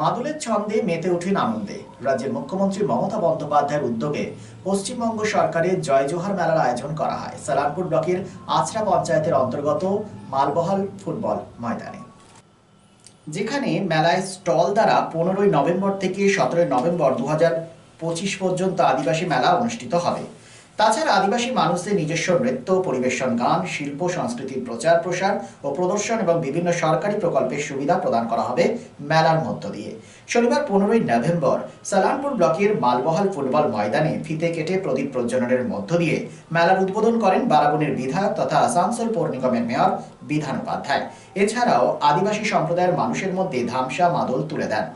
মাদুলের ছন্দে মেতে ওঠেন আনন্দে। রাজ্যের মুখ্যমন্ত্রী মমতা বন্দ্যোপাধ্যায়ের উদ্যোগে পশ্চিমবঙ্গ সরকারের জয় জোহার মেলার আয়োজন করা হয়। সালারপুর ব্লকের আছড়া পঞ্চায়েতের অন্তর্গত মালবহাল ফুটবল ময়দানে। যেখানে মেলায় স্টল দ্বারা পনেরোই নভেম্বর থেকে সতেরোই নভেম্বর দু পঁচিশ পর্যন্ত আদিবাসী মেলা অনুষ্ঠিত হবে। তাছাড়া আদিবাসী মানুষদের নিজস্ব নৃত্য, পরিবেশন গান, শিল্প, সংস্কৃতির প্রচার প্রসার ও প্রদর্শন এবং বিভিন্ন সরকারি প্রকল্পের সুবিধা প্রদান করা হবে মেলার মধ্য দিয়ে। শনিবার পনেরোই নভেম্বর সালানপুর ব্লকের মালবহাল ফুটবল ময়দানে ফিতে কেটে প্রদীপ প্রজ্বলনের মধ্য দিয়ে মেলার উদ্বোধন করেন বারাবণীর বিধায়ক তথা আসানসোল পৌর নিগমের মেয়র বিধান উপাধ্যায়। এছাড়াও আদিবাসী সম্প্রদায়ের মানুষের মধ্যে ধামসা মাদল তুলে দেন।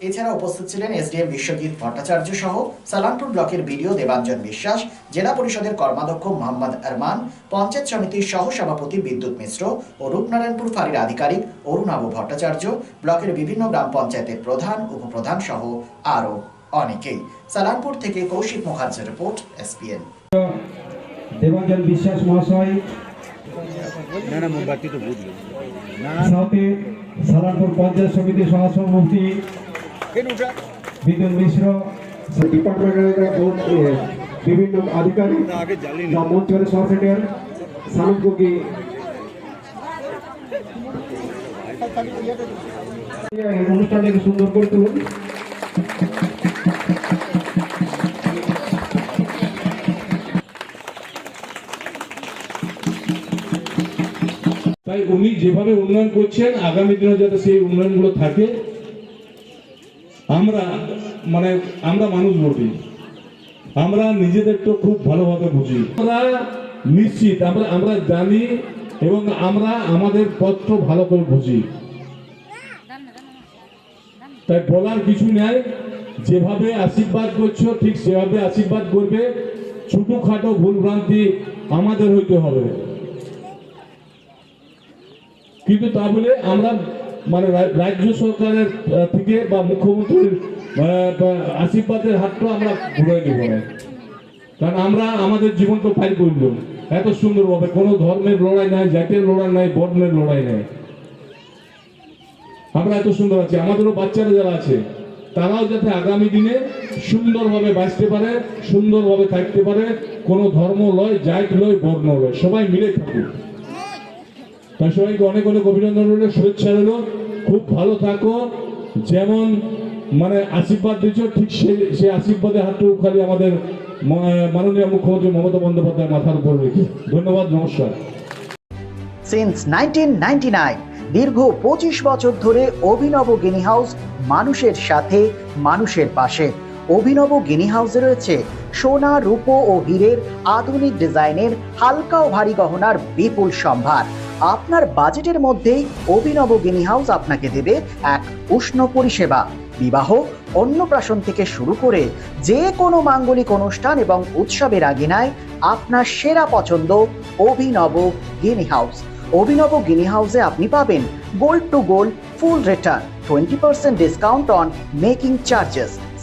এছাড়া উপস্থিত ছিলেন এসডিএম বিশ্বজিৎ ভট্টাচার্য সহ সালামপুর ব্লকের বিডিও দেবাঞ্জন বিশ্বাস জেলা পরিষদের কর্মাধ্যক্ষ মোহাম্মদ আরমান পঞ্চায়েত সমিতির সহ সভাপতি বিদ্যুৎ মিশ্র ও রূপনারায়ণপুর ফাঁড়ির আধিকারিক অরুণাভ ভট্টাচার্য ব্লকের বিভিন্ন গ্রাম পঞ্চায়েতের প্রধান উপপ্রধান সহ আরও অনেকেই। সালামপুর থেকে কৌশিক মুখার্জির রিপোর্ট এসপিএন দেবাঞ্জন বিশ্বাস মহাশয়। না না মোমবাতি তো বুঝলো। না সাথে সালারপুর পঞ্চায়েত সমিতির সহসভাপতি বিদ্যুৎ মিশ্র ডিপার্টমেন্টের বিভিন্ন আধিকারিক মঞ্চের সহসেটের সানুকুকি অনুষ্ঠানটাকে সুন্দর করে তুলুন। তাই উনি যেভাবে উন্নয়ন করছেন আগামী দিনে যাতে সেই উন্নয়নগুলো থাকে আমরা মানে আমরা মানুষ বলি আমরা নিজেদের তো খুব ভালোভাবে বুঝি। আমরা নিশ্চিত, আমরা আমরা জানি এবং আমরা আমাদের পত্র ভালো করে বুঝি। তাই বলার কিছু নেই। যেভাবে আশীর্বাদ করছ, ঠিক সেভাবে আশীর্বাদ করবে। ছোটখাটো ভুলভ্রান্তি আমাদের হইতে হবে। কিন্তু তা বলে আমরা মানে রাজ্য সরকারের থেকে বা মুখ্যমন্ত্রীর আশীর্বাদের হাতটা আমরা ঘুরে নেব না। কারণ আমরা আমাদের জীবন তো ফাইল করলাম এত সুন্দরভাবে কোনো ধর্মের লড়াই নাই, জাতের লড়াই নাই, বর্ণের লড়াই নাই। আমরা এত সুন্দর আছি। আমাদেরও বাচ্চারা যারা আছে, তারাও যাতে আগামী দিনে সুন্দরভাবে বাঁচতে পারে, সুন্দরভাবে থাকতে পারে, কোনো ধর্ম লয়, জাত লয়, বর্ণ লয়, সবাই মিলে থাকুক। তাই সবাইকে অনেক অনেক অভিনন্দন রইল, শুভেচ্ছা রইল। খুব ভালো থাকো। যেমন মানে আশীর্বাদ দিচ্ছ ঠিক সেই সেই আশীর্বাদের হাতটুকু খালি আমাদের মাননীয় মুখ্যমন্ত্রী মমতা বন্দ্যোপাধ্যায় মাথার উপর রেখে। ধন্যবাদ, নমস্কার। সিন্স নাইনটিন দীর্ঘ পঁচিশ বছর ধরে অভিনব গিনি হাউস মানুষের সাথে, মানুষের পাশে। অভিনব গিনি হাউসে রয়েছে সোনা, রূপো ও হীরের আধুনিক ডিজাইনের হালকা ও ভারী গহনার বিপুল সম্ভার। আপনার বাজেটের মধ্যেই অভিনব গিনি হাউস আপনাকে দেবে এক উষ্ণ পরিষেবা। বিবাহ অন্নপ্রাশন থেকে শুরু করে যে কোনো মাঙ্গলিক অনুষ্ঠান এবং উৎসবের আগে আগিনায় আপনার সেরা পছন্দ অভিনব গিনি হাউস। অভিনব গিনি হাউসে আপনি পাবেন gold to gold full return, twenty percent discount on making charges.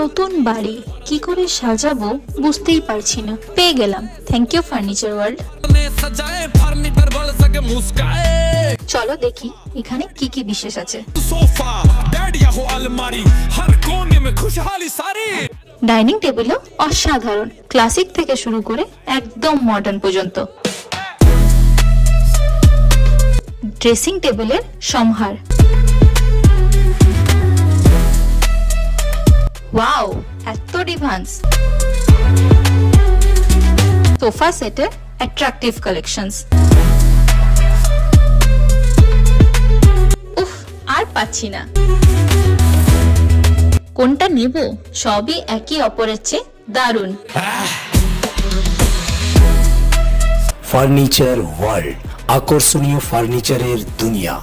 নতুন বাড়ি কি করে সাজাবো বুঝতেই পারছি না। পেয়ে গেলাম। থ্যাংক ইউ ফার্নিচার ওয়ার্ল্ড চলো দেখি এখানে কি কি বিশেষ আছে। ডাইনিং টেবিলও অসাধারণ। ক্লাসিক থেকে শুরু করে একদম মডার্ন পর্যন্ত। ড্রেসিং টেবিলের সমহার ওয়াও এত ডিভান্স সোফা সেটের অ্যাট্রাকটিভ কালেকশনস উফ, আর পাচ্ছি না। কোনটা নেব? সবই একই অপরের চেয়ে দারুণ। ফার্নিচার ওয়ার্ল্ড আকর্ষণীয় ফার্নিচারের দুনিয়া।